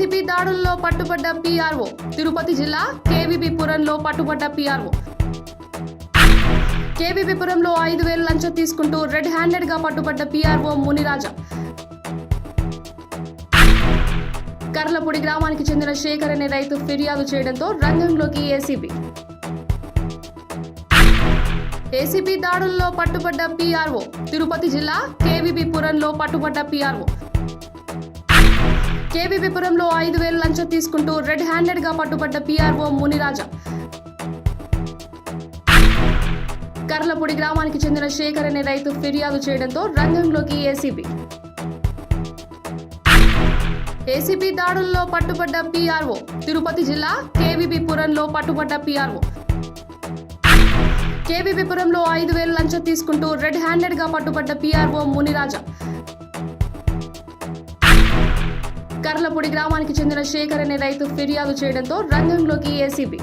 దాడుల్లో పట్టుబడ్డ పీఆర్ఓ. తిరుపతి జిల్లా కేవీబీపురంలో పట్టుబడ్డ పీఆర్ఓ. కేవీబీపురంలో ఐదు వేలు లంచం తీసుకుంటూ రెడ్ హ్యాండెడ్గా పట్టుబడ్డ పీఆర్ఓ మునిరాజా. కర్లపూడి గ్రామానికి చెందిన శేఖర్ అనే రైతు ఫిర్యాదు చేయడంతో రంగంలోకి ఏసీబీ. ఏసీబీ దాడుల్లో పట్టుబడ్డ పీఆర్ఓ. తిరుపతి జిల్లా కేవీబీపురంలో పట్టుబడ్డ పీఆర్ఓ. కేవీబీపురంలో ఐదు వేలు లంచం తీసుకుంటూ రెడ్ హ్యాండెడ్గా పట్టుబడ్డ పీఆర్ఓ మునిరాజా. కర్లపూడి గ్రామానికి చెందిన శేఖర్ అనే రైతు ఫిర్యాదు చేయడంతో రంగంలోకి ఏసీబీ. ఏసీబీ దాడుల్లో పట్టుబడ్డ పీఆర్ఓ. తిరుపతి జిల్లా కేవీబీపురంలో పట్టుబడ్డ పీఆర్ఓ. కేవీబీపురంలో ఐదు వేలు లంచం తీసుకుంటూ రెడ్ హ్యాండెడ్గా పట్టుబడ్డ పీఆర్ఓ మునిరాజా. కర్లపూడి గ్రామానికి చెందిన శేఖర్ అనే రైతు ఫిర్యాదు చేయడంతో రంగంలోకి ఏసీబీ.